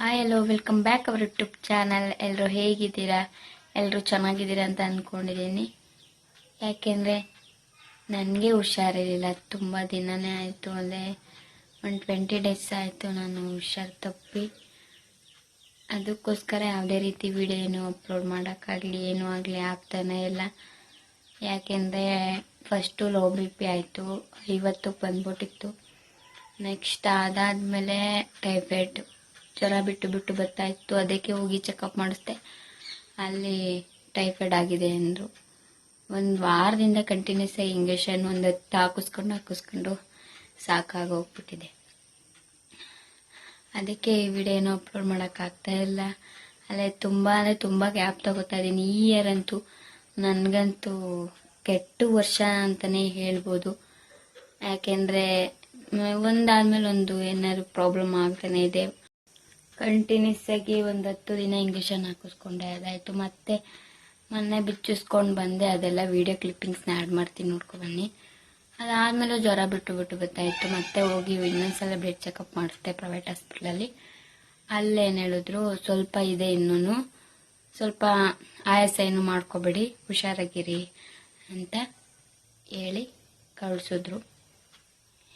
Hi hello welcome back our YouTube channel ಎಲ್ಲರೂ ಹೇಗಿದ್ದೀರಾ? ಎಲ್ಲರೂ ಚೆನ್ನಾಗಿದ್ದೀರಾ ಅಂತ ಅಂದ್ಕೊಂಡಿದ್ದೀನಿ ಯಾಕೆಂದರೆ ನನಗೆ ಹುಷಾರಿರಲಿಲ್ಲ. ತುಂಬ ದಿನನೇ ಆಯಿತು ಅಂದರೆ ಒಂದು ಟ್ವೆಂಟಿ ಡೇಸ್ ಆಯಿತು ನಾನು ಹುಷಾರು ತಪ್ಪಿ. ಅದಕ್ಕೋಸ್ಕರ ಯಾವುದೇ ರೀತಿ ವಿಡಿಯೋ ಏನು ಅಪ್ಲೋಡ್ ಮಾಡೋಕ್ಕಾಗಲಿ, ಏನೂ ಆಗಲಿ ಆಗ್ತಾನೆ ಇಲ್ಲ. ಯಾಕೆಂದರೆ ಫಸ್ಟು ಲೋ ಬಿ ಪಿ ಆಯಿತು ಐವತ್ತಕ್ಕೆ ಬಂದ್ಬಿಟ್ಟಿತ್ತು. ನೆಕ್ಸ್ಟ್ ಅದಾದಮೇಲೆ ಟೈಫಾಯ್ಡ್ ಜ್ವರ ಬಿಟ್ಟು ಬಿಟ್ಟು ಬರ್ತಾ ಇತ್ತು. ಅದಕ್ಕೆ ಹೋಗಿ ಚೆಕಪ್ ಮಾಡಿಸ್ದೆ. ಅಲ್ಲಿ ಟೈಫಾಯ್ಡ್ ಆಗಿದೆ ಅಂದರು. ಒಂದು ವಾರದಿಂದ ಕಂಟಿನ್ಯೂಸ್ ಆಗಿ ಇಂಜೆಕ್ಷನ್ ಒಂದು ಹತ್ತು ಹಾಕಿಸ್ಕೊಂಡು ಹಾಕಿಸ್ಕೊಂಡು ಸಾಕಾಗೋಗ್ಬಿಟ್ಟಿದೆ ಅದಕ್ಕೆ ಈ ವಿಡಿಯೋನೂ ಅಪ್ಲೋಡ್ ಮಾಡೋಕ್ಕಾಗ್ತಾ ಇಲ್ಲ. ಅಲ್ಲೇ ತುಂಬ ಅಂದರೆ ತುಂಬ ಗ್ಯಾಪ್ ತಗೋತಾ ಇದ್ದೀನಿ. ಈ ಇಯರ್ ಅಂತೂ ನನಗಂತೂ ಕೆಟ್ಟ ವರ್ಷ ಅಂತಲೇ ಹೇಳ್ಬೋದು. ಯಾಕೆಂದರೆ ಒಂದಾದ್ಮೇಲೆ ಒಂದು ಏನಾದ್ರು ಪ್ರಾಬ್ಲಮ್ ಆಗ್ತಾನೆ ಇದೆ. ಕಂಟಿನ್ಯೂಸ್ ಆಗಿ ಒಂದು ಹತ್ತು ದಿನ ಇಂಜೆಕ್ಷನ್ ಹಾಕಿಸ್ಕೊಂಡೆ, ಅದಾಯಿತು. ಮತ್ತೆ ಮೊನ್ನೆ ಬಿಚ್ಚಿಸ್ಕೊಂಡು ಬಂದೆ, ಅದೆಲ್ಲ ವಿಡಿಯೋ ಕ್ಲಿಪ್ಪಿಂಗ್ಸ್ನ ಆ್ಯಡ್ ಮಾಡ್ತೀನಿ ನೋಡ್ಕೊ ಬನ್ನಿ. ಅದಾದಮೇಲೆ ಜ್ವರ ಬಿಟ್ಟು ಬಿಟ್ಟು ಬರ್ತಾಯಿತ್ತು ಮತ್ತೆ ಹೋಗಿ ಇನ್ನೊಂದ್ಸಲ ಬ್ಲಡ್ ಚೆಕಪ್ ಮಾಡಿಸ್ದೆ ಪ್ರೈವೇಟ್ ಹಾಸ್ಪಿಟ್ಲಲ್ಲಿ ಅಲ್ಲೇನು ಹೇಳಿದ್ರು, ಸ್ವಲ್ಪ ಇದೆ ಇನ್ನೂ ಸ್ವಲ್ಪ ಆಯಾಸ ಏನು ಮಾಡ್ಕೋಬೇಡಿ, ಹುಷಾರಾಗಿರಿ ಅಂತ ಹೇಳಿ ಕಳಿಸಿದ್ರು.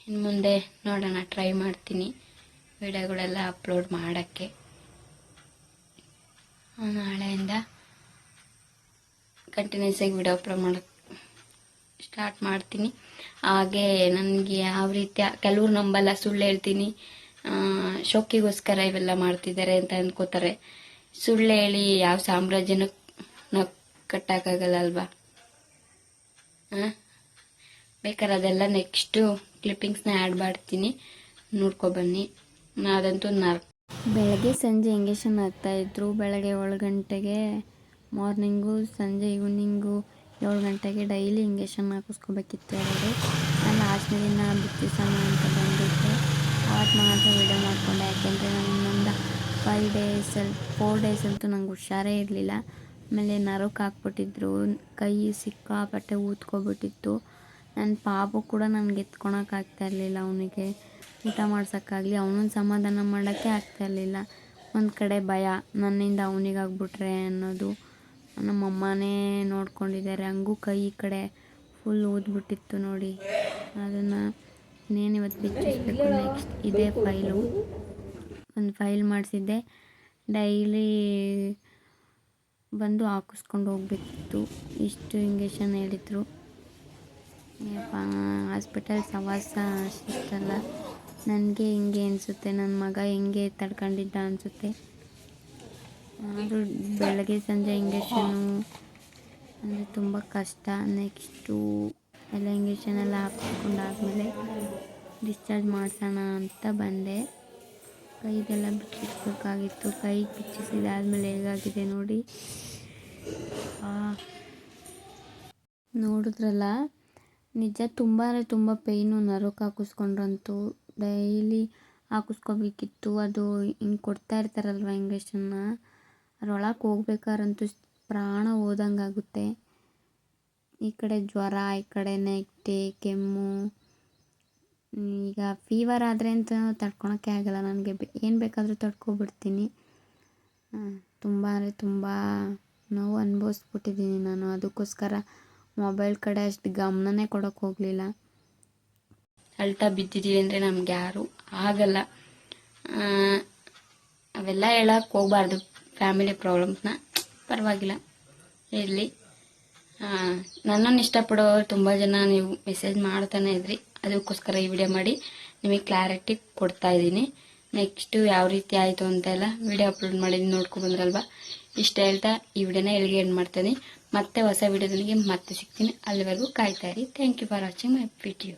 ಇನ್ನು ಮುಂದೆ ನೋಡೋಣ ಟ್ರೈ ಮಾಡ್ತೀನಿ. ವಿಡಿಯೋಗಳೆಲ್ಲ ಅಪ್ಲೋಡ್ ಮಾಡೋಕ್ಕೆ. ನಾಳೆಯಿಂದ ಕಂಟಿನ್ಯೂಸ್ ಆಗಿ ವಿಡಿಯೋ ಅಪ್ಲೋಡ್ ಮಾಡೋಕ್ಕೆ ಸ್ಟಾರ್ಟ್ ಮಾಡ್ತೀನಿ. ಹಾಗೆ ನನಗೆ ಯಾವ ರೀತಿಯ, ಕೆಲವ್ರು ನಂಬಲ್ಲ, ಸುಳ್ಳು ಹೇಳ್ತೀನಿ. ಶೋಕಿಗೋಸ್ಕರ ಇವೆಲ್ಲ ಮಾಡ್ತಿದ್ದಾರೆ ಅಂತ ಅಂದ್ಕೋತಾರೆ ಸುಳ್ಳು ಹೇಳಿ ಯಾವ ಸಾಮ್ರಾಜ್ಯನ ನಾವು ಕಟ್ಟಕ್ಕಾಗಲ್ಲ ಅಲ್ವಾ? ಬೇಕಾದ್ರೆ ಅದೆಲ್ಲ ನೆಕ್ಸ್ಟು ಕ್ಲಿಪ್ಪಿಂಗ್ಸ್ನ ಆ್ಯಡ್ ಮಾಡ್ತೀನಿ. ನೋಡ್ಕೊ ಬನ್ನಿ. ಅದಂತೂ ನರ್ ಬೆಳಗ್ಗೆ ಸಂಜೆ ಇಂಗೇಷನ್ ಆಗ್ತಾ ಇದ್ರು. ಬೆಳಗ್ಗೆ ಏಳು ಗಂಟೆಗೆ ಮಾರ್ನಿಂಗು, ಸಂಜೆ ಈವ್ನಿಂಗು ಏಳು ಗಂಟೆಗೆ ಡೈಲಿ ಇಂಗೇಷನ್ ಹಾಕಿಸ್ಕೋಬೇಕಿತ್ತು ಅವರು ನಾನು ಲಾಸ್ಟ್ನೇ ದಿನ ಬಿತ್ತಿಸೋಣ ಅಂತ ಬಂದಿದ್ದೆ. ಅವತ್ತು ಮಾತ್ರ ವೀಡಿಯೋ ಮಾಡಿಕೊಂಡೆ. ಯಾಕೆಂದರೆ ನಾನು ಇನ್ನೊಂದು ಫೈವ್ ಡೇಸಲ್ಲಿ ಫೋರ್ ಡೇಸ್ ಅಂತೂ ನಂಗೆ ಹುಷಾರೇ ಇರಲಿಲ್ಲ. ಆಮೇಲೆ ನರಕ್ಕೆ ಹಾಕ್ಬಿಟ್ಟಿದ್ರು. ಕೈ ಸಿಕ್ಕಾಪಟ್ಟೆ ಊದ್ಕೊಬಿಟ್ಟಿತ್ತು. ನನ್ನ ಪಾಪು ಕೂಡ ನನಗೆ ಎತ್ಕೊಳಕ್ಕಾಗ್ತಾ ಇರಲಿಲ್ಲ ಅವನಿಗೆ. ಊಟ ಮಾಡ್ಸೋಕ್ಕಾಗಲಿ ಅವನನ್ನ ಸಮಾಧಾನ ಮಾಡೋಕ್ಕೆ ಆಗ್ತಾ ಇರಲಿಲ್ಲ. ಒಂದು ಕಡೆ ಭಯ, ನನ್ನಿಂದ ಅವನಿಗಾಗ್ಬಿಟ್ರೆ ಅನ್ನೋದು. ನಮ್ಮಮ್ಮನೇ ನೋಡ್ಕೊಂಡಿದ್ದಾರೆ. ಹಂಗೂ ಕೈ ಈ ಕಡೆ ಫುಲ್ ಊದ್ಬಿಟ್ಟಿತ್ತು ನೋಡಿ. ಅದನ್ನು ಇನ್ನೇನು ಇವತ್ತು ಬಿಚ್ಚಿಸ್ಬೇಕು ನೆಕ್ಸ್ಟ್ ಇದೇ ಫೈಲು ಒಂದು ಫೈಲ್ ಮಾಡಿಸಿದ್ದೆ. ಡೈಲಿ ಬಂದು ಹಾಕಿಸ್ಕೊಂಡು ಹೋಗ್ಬೇಕಿತ್ತು ಇಷ್ಟು ಇಂಜೆಕ್ಷನ್ ಹೇಳಿದರು. ಹಾಸ್ಪಿಟಲ್ ಸವಾಸ ಅಷ್ಟಲ್ಲ. ನನಗೆ ಹಿಂಗೆ ಅನಿಸುತ್ತೆ ನನ್ನ ಮಗ ಹೆಂಗೆ ತಡ್ಕೊಂಡಿದ್ದ ಅನಿಸುತ್ತೆ. ಆದರೂ ಬೆಳಗ್ಗೆ ಸಂಜೆ ಇಂಜೆಕ್ಷನು ಅಂದರೆ ತುಂಬ ಕಷ್ಟ. ನೆಕ್ಸ್ಟು ಎಲ್ಲ ಇಂಜೆಕ್ಷನ್ ಎಲ್ಲ ಹಾಕಿಸ್ಕೊಂಡಾದ್ಮೇಲೆ ಡಿಸ್ಚಾರ್ಜ್ ಮಾಡಿಸೋಣ ಅಂತ ಬಂದೆ. ಕೈದೆಲ್ಲ ಬಿಚ್ಚಿಸ್ಬೇಕಾಗಿತ್ತು ಕೈ ಬಿಚ್ಚಿಸಿದಾದ್ಮೇಲೆ ಹೇಗಾಗಿದೆ ನೋಡಿ. ನೋಡಿದ್ರಲ್ಲ? ನಿಜ ತುಂಬ ಅಂದರೆ ತುಂಬ ಪೇಯ್ನು ನರಕ್ಕೆ ಹಾಕಿಸ್ಕೊಂಡ್ರಂತೂ. ಡೈಲಿ ಹಾಕಿಸ್ಕೋಬೇಕಿತ್ತು. ಅದು ಹಿಂಗೆ ಕೊಡ್ತಾ ಇರ್ತಾರಲ್ವ ಇಂಜೆಕ್ಷನ್ನ ಅದ್ರೊಳಗೆ ಹೋಗ್ಬೇಕಾದ್ರಂತೂ ಪ್ರಾಣ ಹೋದಂಗೆ ಆಗುತ್ತೆ ಈ ಕಡೆ ಜ್ವರ, ಈ ಕಡೆ ನೆಗಡಿ, ಕೆಮ್ಮು. ಈಗ ಫೀವರ್ ಆದರೆ ಅಂತ ತಡ್ಕೊಳಕ್ಕೆ ಆಗಲ್ಲ ನನಗೆ. ಏನು ಬೇಕಾದರೂ ತಡ್ಕೊಬಿಡ್ತೀನಿ. ತುಂಬ ಅಂದರೆ ತುಂಬ ನೋವು ಅನುಭವಿಸ್ಬಿಟ್ಟಿದ್ದೀನಿ ನಾನು. ಅದಕ್ಕೋಸ್ಕರ ಮೊಬೈಲ್ ಕಡೆ ಅಷ್ಟು ಗಮನನೇ ಕೊಡೋಕೆ ಹೋಗಲಿಲ್ಲ. ಅಳ್ತಾ ಬಿದ್ದಿದ್ದೀವಿ ಅಂದರೆ ನಮ್ಗೆ ಯಾರು ಆಗಲ್ಲ. ಅವೆಲ್ಲ ಹೇಳಕ್ಕೆ ಹೋಗ್ಬಾರ್ದು. ಫ್ಯಾಮಿಲಿ ಪ್ರಾಬ್ಲಮ್ಸ್ನ ಪರವಾಗಿಲ್ಲ. ಇರಲಿ. ನನ್ನನ್ನು ಇಷ್ಟಪಡೋರು ತುಂಬ ಜನ ನೀವು ಮೆಸೇಜ್ ಮಾಡ್ತಾನೆ ಇದ್ರಿ. ಅದಕ್ಕೋಸ್ಕರ ಈ ವಿಡಿಯೋ ಮಾಡಿ. ನಿಮಗೆ ಕ್ಲಾರಿಟಿ ಕೊಡ್ತಾ ಇದ್ದೀನಿ. ನೆಕ್ಸ್ಟು ಯಾವ ರೀತಿ ಆಯಿತು ಅಂತೆಲ್ಲ ವಿಡಿಯೋ ಅಪ್ಲೋಡ್ ಮಾಡಿದ್ದೀನಿ ನೋಡ್ಕೊಂಡು ಬಂದ್ರಲ್ವಾ? ಇಷ್ಟ ಹೇಳ್ತಾ ಈ ವಿಡಿಯೋನ ಎಲ್ಲಿಗೆ ಎಂಡ್ ಮಾಡ್ತೀನಿ. ಮತ್ತೆ ಹೊಸ ವಿಡಿಯೋದೊಂದಿಗೆ ಮತ್ತೆ ಸಿಗ್ತೀನಿ. ಅಲ್ಲಿವರೆಗೂ ಕಾಯ್ತಾ ಇರಿ. Thank you for watching my video